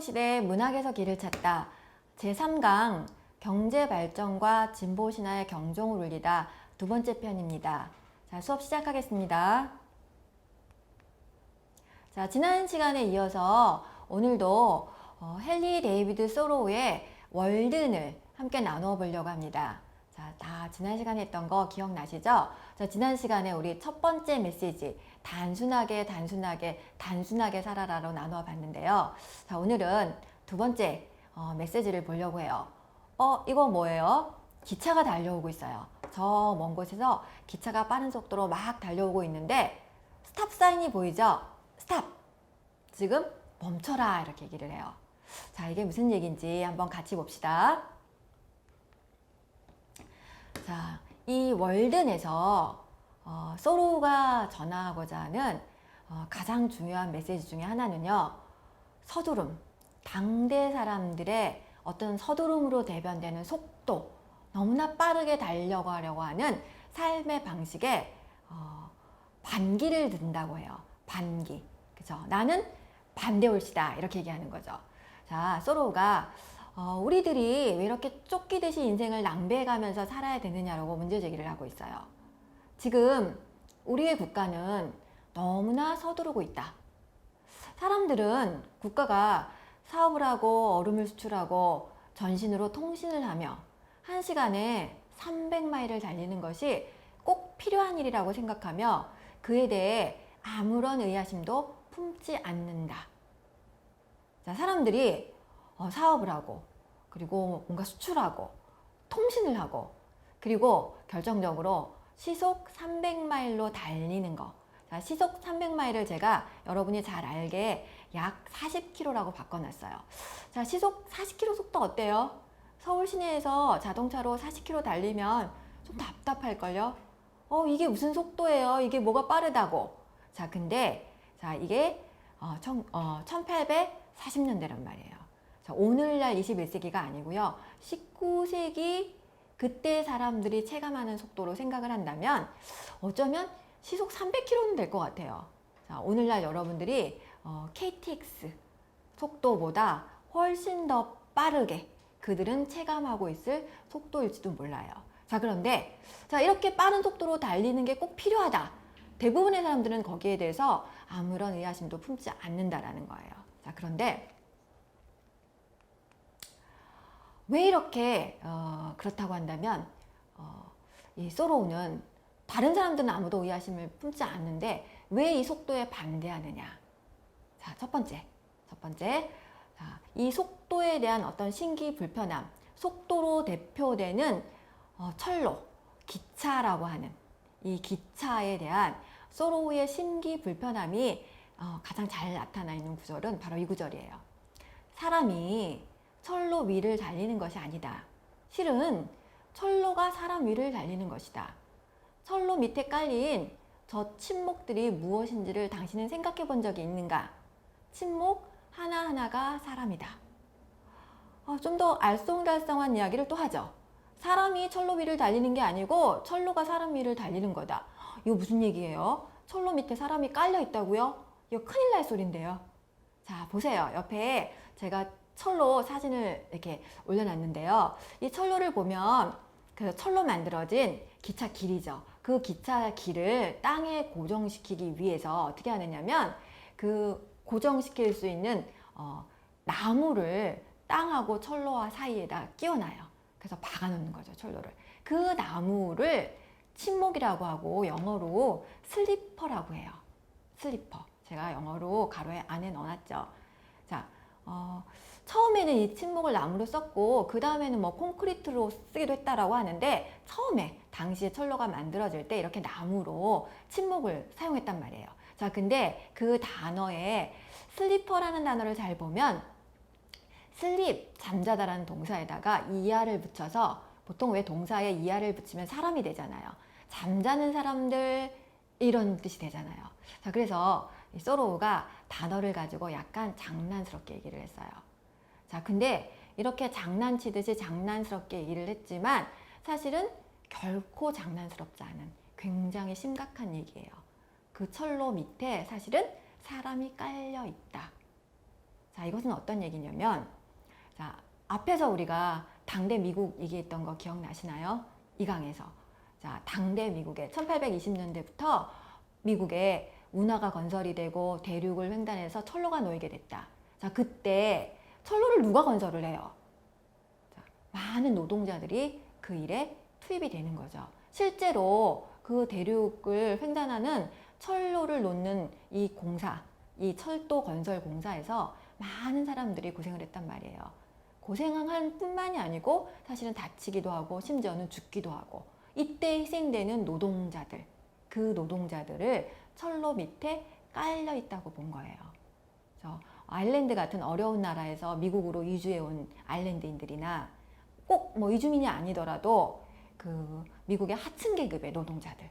여러분. 필환경 시대 문학에서 길을 찾다. 제3강 경제 발전과 진보 신화의 경종을 울리다 두 번째 편입니다. 자, 수업 시작하겠습니다. 자, 지난 시간에 이어서 오늘도 어, 헨리 데이비드 소로우의 월든을 함께 나누어 보려고 합니다. 자, 다 지난 시간에 했던 거 기억나시죠? 자, 지난 시간에 우리 첫 번째 메시지 단순하게 단순하게 단순하게 살아라로 나누어 봤는데요. 자, 오늘은 두 번째 어, 메시지를 보려고 해요. 어, 이거 뭐예요? 기차가 달려오고 있어요. 저 먼 곳에서 기차가 빠른 속도로 막 달려오고 있는데 스탑 사인이 보이죠? 스탑. 지금 멈춰라 이렇게 얘기를 해요. 자, 이게 무슨 얘기인지 한번 같이 봅시다. 자, 이 월든에서 어, 소로우가 전하고자 하는 어, 가장 중요한 메시지 중에 하나는요. 서두름, 당대 사람들의 어떤 서두름으로 대변되는 속도, 너무나 빠르게 달려가려고 하는 삶의 방식에 어, 반기를 든다고 해요. 반기. 그죠? 나는 반대올시다. 이렇게 얘기하는 거죠. 자, 소로우가 어, 우리들이 왜 이렇게 쫓기듯이 인생을 낭비해가면서 살아야 되느냐라고 문제 제기를 하고 있어요. 지금 우리의 국가는 너무나 서두르고 있다. 사람들은 국가가 사업을 하고 얼음을 수출하고 전신으로 통신을 하며 한 시간에 300마일을 달리는 것이 꼭 필요한 일이라고 생각하며 그에 대해 아무런 의아심도 품지 않는다. 자, 사람들이 어, 사업을 하고 그리고 뭔가 수출하고 통신을 하고 그리고 결정적으로 시속 300마일로 달리는 거. 자, 시속 300마일을 제가 여러분이 잘 알게 약 40km라고 바꿔놨어요. 자, 시속 40km 속도 어때요? 서울 시내에서 자동차로 40km 달리면 좀 답답할걸요? 어, 이게 무슨 속도예요? 이게 뭐가 빠르다고? 자, 근데, 자, 이게, 어, 청, 어, 1840년대란 말이에요. 자, 오늘날 21세기가 아니고요. 19세기 그때 사람들이 체감하는 속도로 생각을 한다면 어쩌면 시속 300km는 될 것 같아요. 자, 오늘날 여러분들이 어, KTX 속도보다 훨씬 더 빠르게 그들은 체감하고 있을 속도일지도 몰라요. 자, 그런데 자, 이렇게 빠른 속도로 달리는 게 꼭 필요하다. 대부분의 사람들은 거기에 대해서 아무런 의아심도 품지 않는다라는 거예요. 자, 그런데 왜 이렇게 어, 그렇다고 한다면 어, 이 소로우는 다른 사람들은 아무도 의아심을 품지 않는데 왜 이 속도에 반대하느냐? 자, 첫 번째, 첫 번째, 자, 이 속도에 대한 어떤 신기 불편함, 속도로 대표되는 어, 철로, 기차라고 하는 이 기차에 대한 소로우의 신기 불편함이 어, 가장 잘 나타나 있는 구절은 바로 이 구절이에요. 사람이 철로 위를 달리는 것이 아니다. 실은 철로가 사람 위를 달리는 것이다. 철로 밑에 깔린 저 침목들이 무엇인지를 당신은 생각해 본 적이 있는가? 침목 하나하나가 사람이다. 어, 좀더 알쏭달쏭한 이야기를 또 하죠. 사람이 철로 위를 달리는 게 아니고 철로가 사람 위를 달리는 거다. 이거 무슨 얘기예요? 철로 밑에 사람이 깔려 있다고요? 이거 큰일 날 소린데요. 자, 보세요. 옆에 제가 철로 사진을 이렇게 올려놨는데요. 이 철로를 보면 그 철로 만들어진 기차 길이죠. 그 기차 길을 땅에 고정시키기 위해서 어떻게 하느냐면 그 고정시킬 수 있는 어, 나무를 땅하고 철로와 사이에다 끼워놔요. 그래서 박아놓는 거죠, 철로를. 그 나무를 침목이라고 하고 영어로 슬리퍼라고 해요. 슬리퍼. 제가 영어로 가로에 안에 넣어놨죠. 자, 어, 처음에는 이 침목을 나무로 썼고 그 다음에는 뭐 콘크리트로 쓰기도 했다라고 하는데 처음에 당시에 철로가 만들어질 때 이렇게 나무로 침목을 사용했단 말이에요. 자, 근데 그 단어에 슬리퍼라는 단어를 잘 보면 슬립 잠자다라는 동사에다가 이하를 붙여서 보통 왜 동사에 이하를 붙이면 사람이 되잖아요. 잠자는 사람들 이런 뜻이 되잖아요. 자, 그래서 이 소로우가 단어를 가지고 약간 장난스럽게 얘기를 했어요. 자, 근데 이렇게 장난치듯이 장난스럽게 얘기를 했지만 사실은 결코 장난스럽지 않은 굉장히 심각한 얘기예요. 그 철로 밑에 사실은 사람이 깔려 있다. 자, 이것은 어떤 얘기냐면, 자, 앞에서 우리가 당대 미국 얘기했던 거 기억나시나요? 이 강에서. 자, 당대 미국에 1820년대부터 미국에 운하가 건설이 되고 대륙을 횡단해서 철로가 놓이게 됐다. 자, 그때 철로를 누가 건설을 해요? 자, 많은 노동자들이 그 일에 투입이 되는 거죠. 실제로 그 대륙을 횡단하는 철로를 놓는 이 공사, 이 철도 건설 공사에서 많은 사람들이 고생을 했단 말이에요. 고생한 뿐만이 아니고 사실은 다치기도 하고 심지어는 죽기도 하고 이때 희생되는 노동자들, 그 노동자들을 철로 밑에 깔려 있다고 본 거예요. 그래서 아일랜드 같은 어려운 나라에서 미국으로 이주해 온 아일랜드인들이나 꼭 뭐 이주민이 아니더라도 그 미국의 하층 계급의 노동자들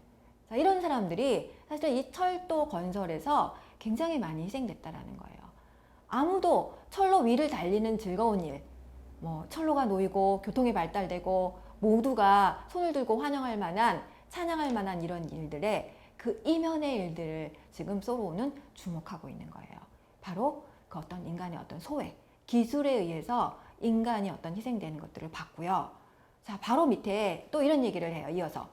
자, 이런 사람들이 사실 이 철도 건설에서 굉장히 많이 희생됐다라는 거예요. 아무도 철로 위를 달리는 즐거운 일, 뭐 철로가 놓이고 교통이 발달되고 모두가 손을 들고 환영할 만한 찬양할 만한 이런 일들에 그 이면의 일들을 지금 소로우는 주목하고 있는 거예요. 바로 그 어떤 인간의 어떤 소외, 기술에 의해서 인간이 어떤 희생되는 것들을 봤고요. 자, 바로 밑에 또 이런 얘기를 해요. 이어서.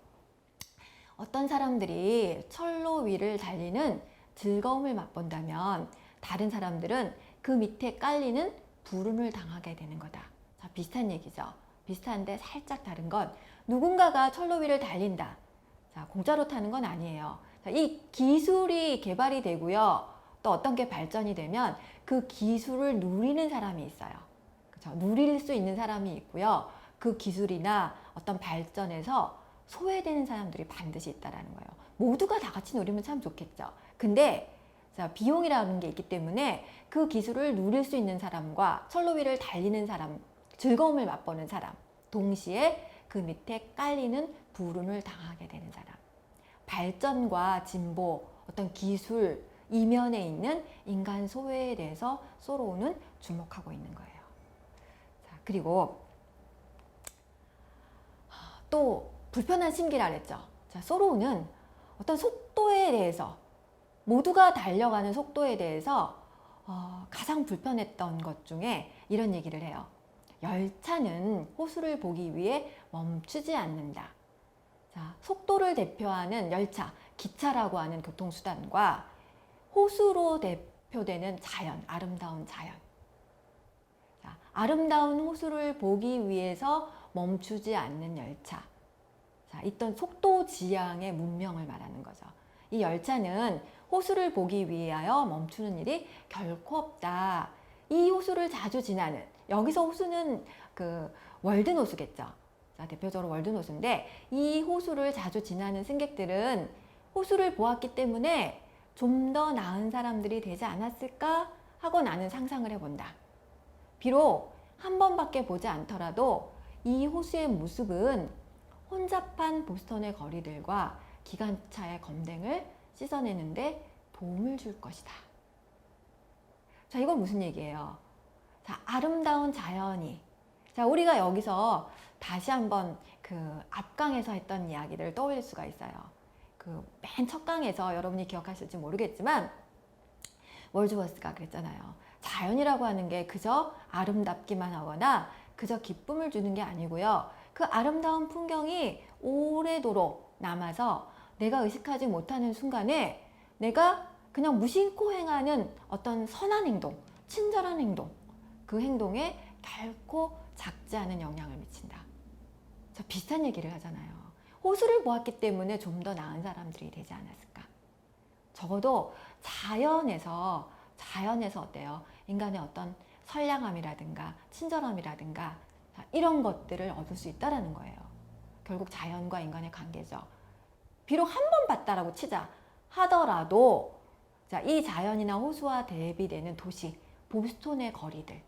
어떤 사람들이 철로 위를 달리는 즐거움을 맛본다면 다른 사람들은 그 밑에 깔리는 불운을 당하게 되는 거다. 자, 비슷한 얘기죠. 비슷한데 살짝 다른 건 누군가가 철로 위를 달린다. 자, 공짜로 타는 건 아니에요. 자, 이 기술이 개발이 되고요. 또 어떤 게 발전이 되면 그 기술을 누리는 사람이 있어요. 그렇죠? 누릴 수 있는 사람이 있고요. 그 기술이나 어떤 발전에서 소외되는 사람들이 반드시 있다라는 거예요. 모두가 다 같이 누리면 참 좋겠죠. 근데 자, 비용이라는 게 있기 때문에 그 기술을 누릴 수 있는 사람과 철로 위를 달리는 사람, 즐거움을 맛보는 사람, 동시에 그 밑에 깔리는 불운을 당하게 되는 사람. 발전과 진보, 어떤 기술, 이면에 있는 인간 소외에 대해서 소로우는 주목하고 있는 거예요. 자, 그리고 또 불편한 심기라 그랬죠. 자, 소로우는 어떤 속도에 대해서 모두가 달려가는 속도에 대해서 어, 가장 불편했던 것 중에 이런 얘기를 해요. 열차는 호수를 보기 위해 멈추지 않는다. 자, 속도를 대표하는 열차, 기차라고 하는 교통수단과 호수로 대표되는 자연, 아름다운 자연. 자, 아름다운 호수를 보기 위해서 멈추지 않는 열차. 자, 있던 속도 지향의 문명을 말하는 거죠. 이 열차는 호수를 보기 위하여 멈추는 일이 결코 없다. 이 호수를 자주 지나는 여기서 호수는 그 월든 호수겠죠. 자, 대표적으로 월든 호수인데 이 호수를 자주 지나는 승객들은 호수를 보았기 때문에 좀 더 나은 사람들이 되지 않았을까 하고 나는 상상을 해본다. 비록 한 번밖에 보지 않더라도 이 호수의 모습은 혼잡한 보스턴의 거리들과 기관차의 검댕을 씻어내는데 도움을 줄 것이다. 자, 이건 무슨 얘기예요? 자, 아름다운 자연이. 자, 우리가 여기서 다시 한번 그 앞강에서 했던 이야기를 떠올릴 수가 있어요. 그 맨 첫 강에서 여러분이 기억하실지 모르겠지만 월즈워스가 그랬잖아요. 자연이라고 하는 게 그저 아름답기만 하거나 그저 기쁨을 주는 게 아니고요. 그 아름다운 풍경이 오래도록 남아서 내가 의식하지 못하는 순간에 내가 그냥 무심코 행하는 어떤 선한 행동, 친절한 행동, 그 행동에 결코 작지 않은 영향을 미친다. 자, 비슷한 얘기를 하잖아요. 호수를 보았기 때문에 좀 더 나은 사람들이 되지 않았을까? 적어도 자연에서, 자연에서 어때요? 인간의 어떤 선량함이라든가, 친절함이라든가, 자, 이런 것들을 얻을 수 있다라는 거예요. 결국 자연과 인간의 관계죠. 비록 한 번 봤다라고 치자 하더라도 자, 이 자연이나 호수와 대비되는 도시, 보스톤의 거리들,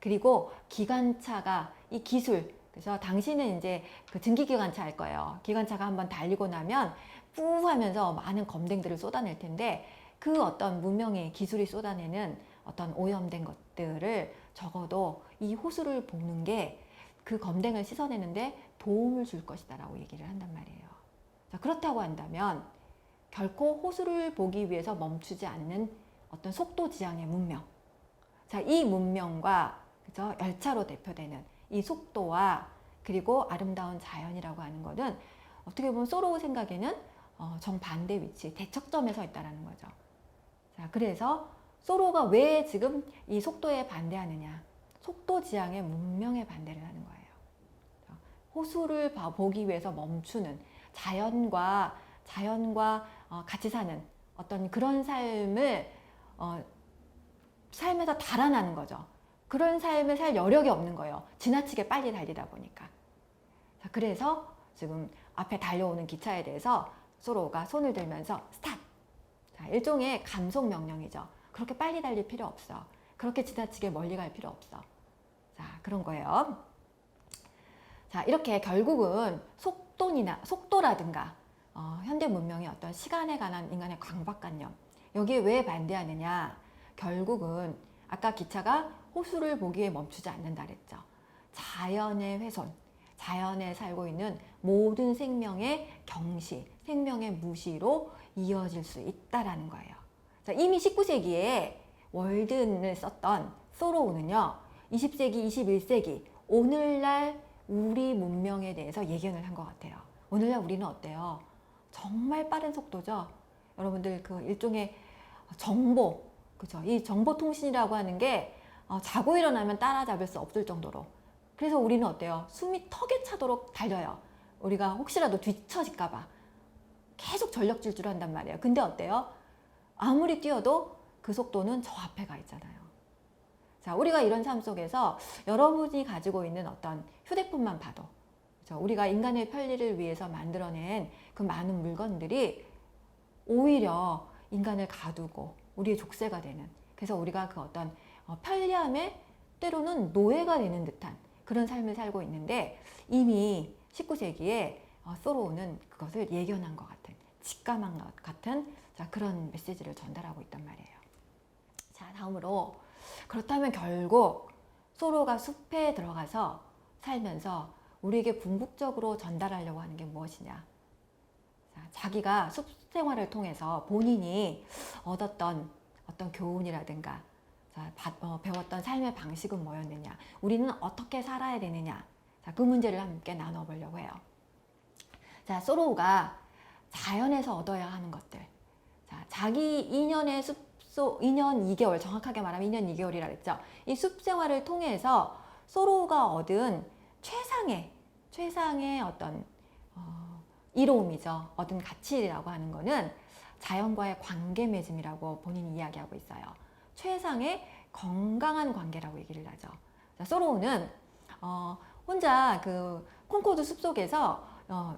그리고 기관차가 이 기술, 그래서 당신은 이제 그 증기기관차 할 거예요. 기관차가 한번 달리고 나면 뿌 하면서 많은 검댕들을 쏟아낼 텐데 그 어떤 문명의 기술이 쏟아내는 어떤 오염된 것들을 적어도 이 호수를 보는 게 그 검댕을 씻어내는데 도움을 줄 것이다 라고 얘기를 한단 말이에요. 자, 그렇다고 한다면 결코 호수를 보기 위해서 멈추지 않는 어떤 속도 지향의 문명. 자, 이 문명과 그죠? 열차로 대표되는 이 속도와 그리고 아름다운 자연이라고 하는 것은 어떻게 보면 소로우 생각에는 어, 정반대 위치, 대척점에 서 있다라는 거죠. 자, 그래서 소로가 왜 지금 이 속도에 반대하느냐? 속도 지향의 문명에 반대를 하는 거예요. 자, 호수를 봐- 보기 위해서 멈추는 자연과 자연과 어, 같이 사는 어떤 그런 삶을 어, 삶에서 달아나는 거죠. 그런 삶을 살 여력이 없는 거예요. 지나치게 빨리 달리다 보니까. 자, 그래서 지금 앞에 달려오는 기차에 대해서 소로가 손을 들면서 스탑. 자, 일종의 감속 명령이죠. 그렇게 빨리 달릴 필요 없어. 그렇게 지나치게 멀리 갈 필요 없어. 자, 그런 거예요. 자, 이렇게 결국은 속도나 속도라든가 어, 현대 문명의 어떤 시간에 관한 인간의 강박관념 여기에 왜 반대하느냐? 결국은 아까 기차가 호수를 보기에 멈추지 않는다 그랬죠. 자연의 훼손, 자연에 살고 있는 모든 생명의 경시, 생명의 무시로 이어질 수 있다라는 거예요. 자, 이미 19세기에 월든을 썼던 소로우는요, 20세기, 21세기, 오늘날 우리 문명에 대해서 예견을 한 것 같아요. 오늘날 우리는 어때요? 정말 빠른 속도죠? 여러분들 그 일종의 정보, 그죠? 이 정보통신이라고 하는 게 어, 자고 일어나면 따라잡을 수 없을 정도로. 그래서 우리는 어때요? 숨이 턱에 차도록 달려요. 우리가 혹시라도 뒤처질까봐. 계속 전력 질주를 한단 말이에요. 근데 어때요? 아무리 뛰어도 그 속도는 저 앞에 가 있잖아요. 자, 우리가 이런 삶 속에서 여러분이 가지고 있는 어떤 휴대폰만 봐도 그죠? 우리가 인간의 편리를 위해서 만들어낸 그 많은 물건들이 오히려 인간을 가두고 우리의 족쇄가 되는 그래서 우리가 그 어떤 어, 편리함에 때로는 노예가 되는 듯한 그런 삶을 살고 있는데 이미 19세기에 어, 소로우는 그것을 예견한 것 같은 직감한 것 같은 자, 그런 메시지를 전달하고 있단 말이에요. 자, 다음으로 그렇다면 결국 소로가 숲에 들어가서 살면서 우리에게 궁극적으로 전달하려고 하는 게 무엇이냐? 자, 자기가 숲 생활을 통해서 본인이 얻었던 어떤 교훈이라든가 어, 배웠던 삶의 방식은 뭐였느냐? 우리는 어떻게 살아야 되느냐? 자, 그 문제를 함께 나눠보려고 해요. 자, 소로우가 자연에서 얻어야 하는 것들. 자, 자기 2년의 숲속, 2년 2개월, 정확하게 말하면 2년 2개월이라 그랬죠. 이 숲 생활을 통해서 소로우가 얻은 최상의, 최상의 어떤, 어, 이로움이죠. 얻은 가치라고 하는 거는 자연과의 관계 맺음이라고 본인이 이야기하고 있어요. 최상의 건강한 관계라고 얘기를 하죠. 자, 소로우는 어, 혼자 그 콩코드 숲속에서 어,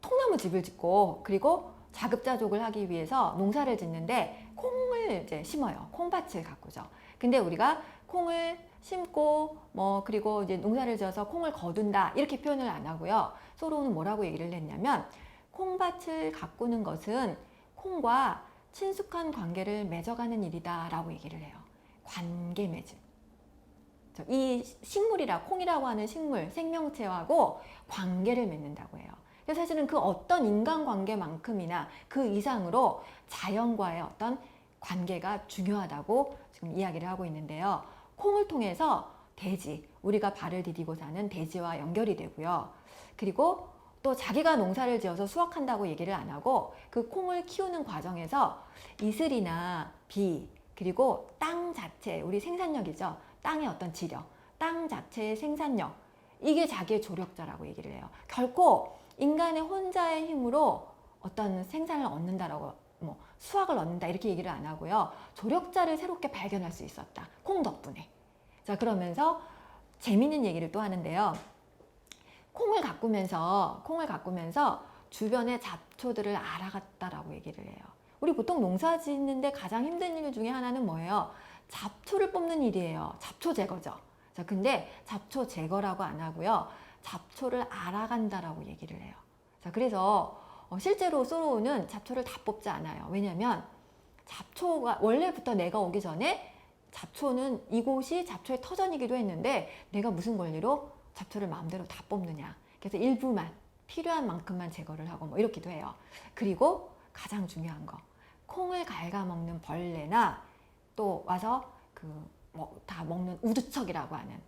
통나무 집을 짓고 그리고 자급자족을 하기 위해서 농사를 짓는데 콩을 이제 심어요. 콩밭을 가꾸죠. 근데 우리가 콩을 심고 뭐 그리고 이제 농사를 지어서 콩을 거둔다 이렇게 표현을 안 하고요. 소로우는 뭐라고 얘기를 했냐면 콩밭을 가꾸는 것은 콩과 친숙한 관계를 맺어가는 일이다 라고 얘기를 해요. 관계 맺음. 저, 이 식물이라 콩이라고 하는 식물 생명체하고 관계를 맺는다고 해요. 그래서 사실은 그 어떤 인간 관계만큼이나 그 이상으로 자연과의 어떤 관계가 중요하다고 지금 이야기를 하고 있는데요. 콩을 통해서 돼지, 우리가 발을 디디고 사는 돼지와 연결이 되고요. 그리고 또 자기가 농사를 지어서 수확한다고 얘기를 안 하고 그 콩을 키우는 과정에서 이슬이나 비, 그리고 땅 자체, 우리 생산력이죠. 땅의 어떤 지력, 땅 자체의 생산력, 이게 자기의 조력자라고 얘기를 해요. 결코 인간의 혼자의 힘으로 어떤 생산을 얻는다라고 뭐 수확을 얻는다 이렇게 얘기를 안 하고요. 조력자를 새롭게 발견할 수 있었다. 콩 덕분에. 자, 그러면서 재밌는 얘기를 또 하는데요. 콩을 가꾸면서 콩을 가꾸면서 주변의 잡초들을 알아갔다라고 얘기를 해요. 우리 보통 농사 짓는데 가장 힘든 일 중에 하나는 뭐예요? 잡초를 뽑는 일이에요. 잡초 제거죠. 자, 근데 잡초 제거라고 안 하고요. 잡초를 알아간다라고 얘기를 해요. 자, 그래서 어, 실제로 소로우는 잡초를 다 뽑지 않아요. 왜냐면 잡초가 원래부터 내가 오기 전에 잡초는 이곳이 잡초의 터전이기도 했는데 내가 무슨 권리로 잡초를 마음대로 다 뽑느냐. 그래서 일부만 필요한 만큼만 제거를 하고 뭐 이렇기도 해요. 그리고 가장 중요한 거 콩을 갉아먹는 벌레나 또 와서 그 뭐, 다 먹는 우두척이라고 하는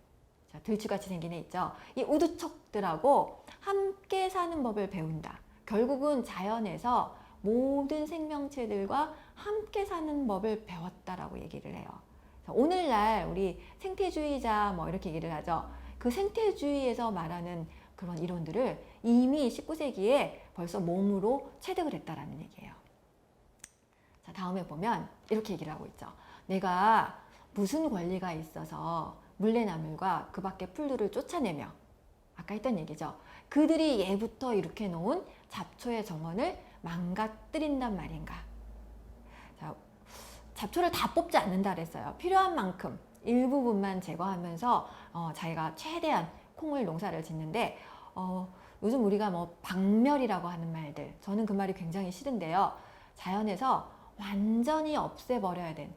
자, 들쥐같이 생긴 애 있죠. 이 우두척들하고 함께 사는 법을 배운다. 결국은 자연에서 모든 생명체들과 함께 사는 법을 배웠다라고 얘기를 해요. 자, 오늘날 우리 생태주의자 뭐 이렇게 얘기를 하죠. 그 생태주의에서 말하는 그런 이론들을 이미 19세기에 벌써 몸으로 체득을 했다라는 얘기예요. 자, 다음에 보면 이렇게 얘기를 하고 있죠. 내가 무슨 권리가 있어서 물레나물과 그 밖의 풀들을 쫓아내며 아까 했던 얘기죠. 그들이 예부터 이렇게 놓은 잡초의 정원을 망가뜨린단 말인가. 자, 잡초를 다 뽑지 않는다 그랬어요. 필요한 만큼 일부분만 제거하면서 어, 자기가 최대한 콩을 농사를 짓는데 어, 요즘 우리가 뭐 박멸이라고 하는 말들 저는 그 말이 굉장히 싫은데요. 자연에서 완전히 없애버려야 된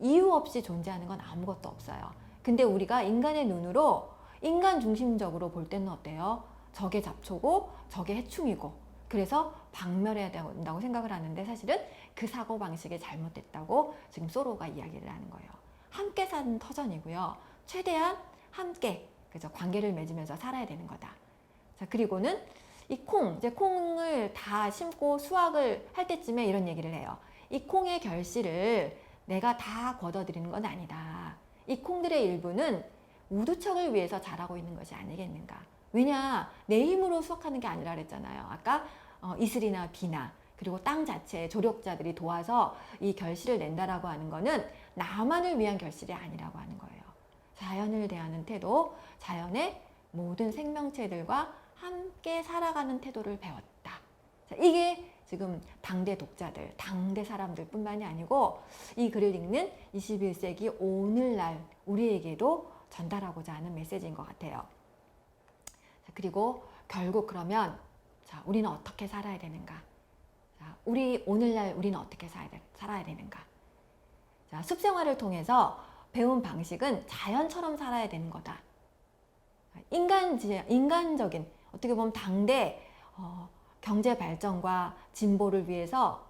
이유 없이 존재하는 건 아무것도 없어요. 근데 우리가 인간의 눈으로 인간 중심적으로 볼 때는 어때요? 저게 잡초고 저게 해충이고 그래서 박멸해야 된다고 생각을 하는데 사실은 그 사고 방식이 잘못됐다고 지금 소로가 이야기를 하는 거예요. 함께 사는 터전이고요. 최대한 함께 그죠 관계를 맺으면서 살아야 되는 거다. 자 그리고는 이 콩 이제 콩을 다 심고 수확을 할 때쯤에 이런 얘기를 해요. 이 콩의 결실을 내가 다 걷어들이는 건 아니다. 이 콩들의 일부는 우두척을 위해서 자라고 있는 것이 아니겠는가. 왜냐 내 힘으로 수확하는 게 아니라 그랬잖아요. 아까 어, 이슬이나 비나 그리고 땅 자체에 조력자들이 도와서 이 결실을 낸다라고 하는 거는 나만을 위한 결실이 아니라고 하는 거예요. 자연을 대하는 태도, 자연의 모든 생명체들과 함께 살아가는 태도를 배웠다. 자, 이게 지금 당대 독자들, 당대 사람들 뿐만이 아니고 이 글을 읽는 21세기 오늘날 우리에게도 전달하고자 하는 메시지인 것 같아요. 자, 그리고 결국 그러면 자, 우리는 어떻게 살아야 되는가? 자, 우리 오늘날 우리는 어떻게 살아야, 돼, 살아야 되는가? 자, 숲 생활을 통해서 배운 방식은 자연처럼 살아야 되는 거다. 인간 인간적인 어떻게 보면 당대 어, 경제 발전과 진보를 위해서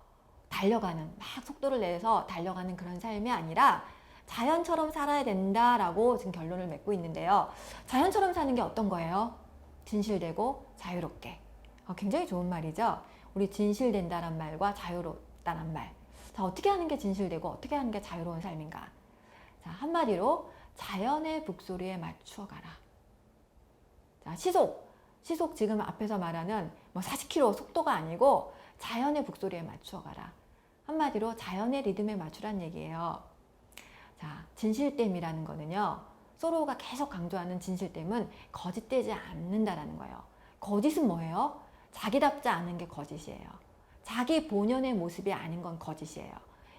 달려가는 막 속도를 내서 달려가는 그런 삶이 아니라 자연처럼 살아야 된다라고 지금 결론을 맺고 있는데요. 자연처럼 사는 게 어떤 거예요? 진실되고 자유롭게. 어, 굉장히 좋은 말이죠. 우리 진실된다란 말과 자유롭다란 말. 자, 어떻게 하는 게 진실되고 어떻게 하는 게 자유로운 삶인가? 자, 한마디로 자연의 북소리에 맞추어 가라. 자, 시속. 시속 지금 앞에서 말하는 뭐 40km 속도가 아니고 자연의 북소리에 맞추어 가라. 한마디로 자연의 리듬에 맞추란 얘기예요. 자, 진실됨이라는 거는요. 소로가 계속 강조하는 진실됨은 거짓되지 않는다라는 거예요. 거짓은 뭐예요? 자기답지 않은 게 거짓이에요. 자기 본연의 모습이 아닌 건 거짓이에요.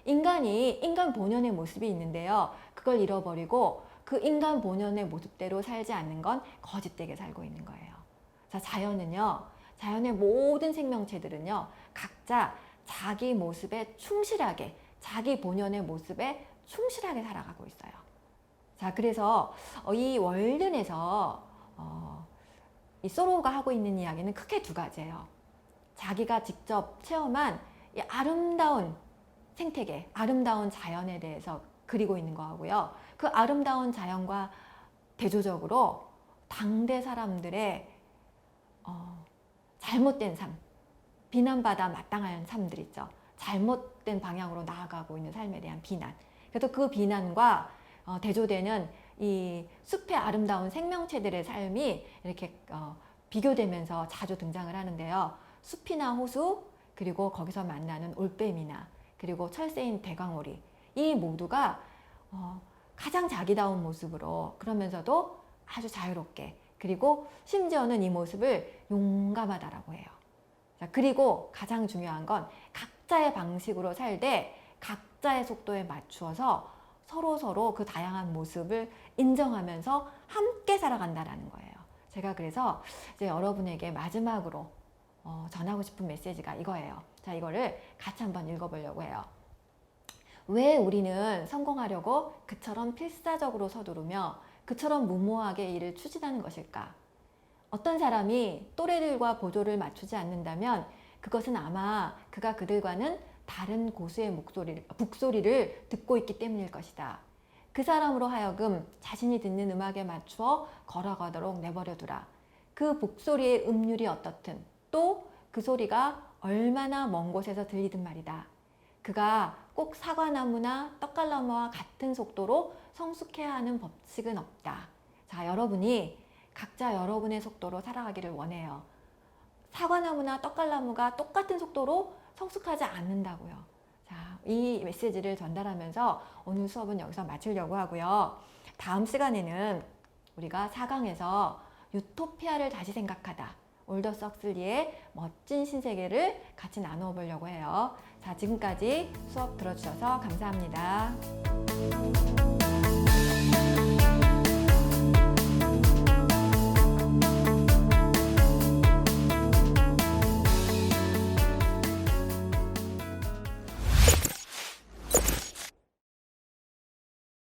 인간이 인간 본연의 모습이 있는데요. 그걸 잃어버리고 그 인간 본연의 모습대로 살지 않는 건 거짓되게 살고 있는 거예요. 자, 자연은요. 자연의 모든 생명체들은요. 각자 자기 모습에 충실하게 자기 본연의 모습에 충실하게 살아가고 있어요. 자, 그래서 어, 이 월든에서 어, 이 소로가 하고 있는 이야기는 크게 두 가지예요. 자기가 직접 체험한 이 아름다운 생태계, 아름다운 자연에 대해서 그리고 있는 거하고요. 그 아름다운 자연과 대조적으로 당대 사람들의 어, 잘못된 삶, 비난받아 마땅한 삶들 있죠. 잘못된 방향으로 나아가고 있는 삶에 대한 비난. 그래서 그 비난과 어, 대조되는 이 숲의 아름다운 생명체들의 삶이 이렇게 어, 비교되면서 자주 등장을 하는데요. 숲이나 호수 그리고 거기서 만나는 올빼미나 그리고 철새인 대광오리 이 모두가 어, 가장 자기다운 모습으로 그러면서도 아주 자유롭게 그리고 심지어는 이 모습을 용감하다라고 해요. 자, 그리고 가장 중요한 건 각자의 방식으로 살되 각자의 속도에 맞추어서 서로 서로 그 다양한 모습을 인정하면서 함께 살아간다라는 거예요. 제가 그래서 이제 여러분에게 마지막으로 어, 전하고 싶은 메시지가 이거예요. 자, 이거를 같이 한번 읽어보려고 해요. 왜 우리는 성공하려고 그처럼 필사적으로 서두르며 그처럼 무모하게 일을 추진하는 것일까? 어떤 사람이 또래들과 보조를 맞추지 않는다면 그것은 아마 그가 그들과는 다른 고수의 목소리를, 북소리를 듣고 있기 때문일 것이다. 그 사람으로 하여금 자신이 듣는 음악에 맞추어 걸어가도록 내버려두라. 그 목소리의 음률이 어떻든 또 그 소리가 얼마나 먼 곳에서 들리든 말이다. 그가 꼭 사과나무나 떡갈나무와 같은 속도로 성숙해야 하는 법칙은 없다. 자, 여러분이 각자 여러분의 속도로 살아가기를 원해요. 사과나무나 떡갈나무가 똑같은 속도로 성숙하지 않는다고요. 자, 이 메시지를 전달하면서 오늘 수업은 여기서 마치려고 하고요. 다음 시간에는 우리가 4강에서 유토피아를 다시 생각하다. 올더 썩슬리의 멋진 신세계를 같이 나누어 보려고 해요. 자, 지금까지 수업 들어주셔서 감사합니다.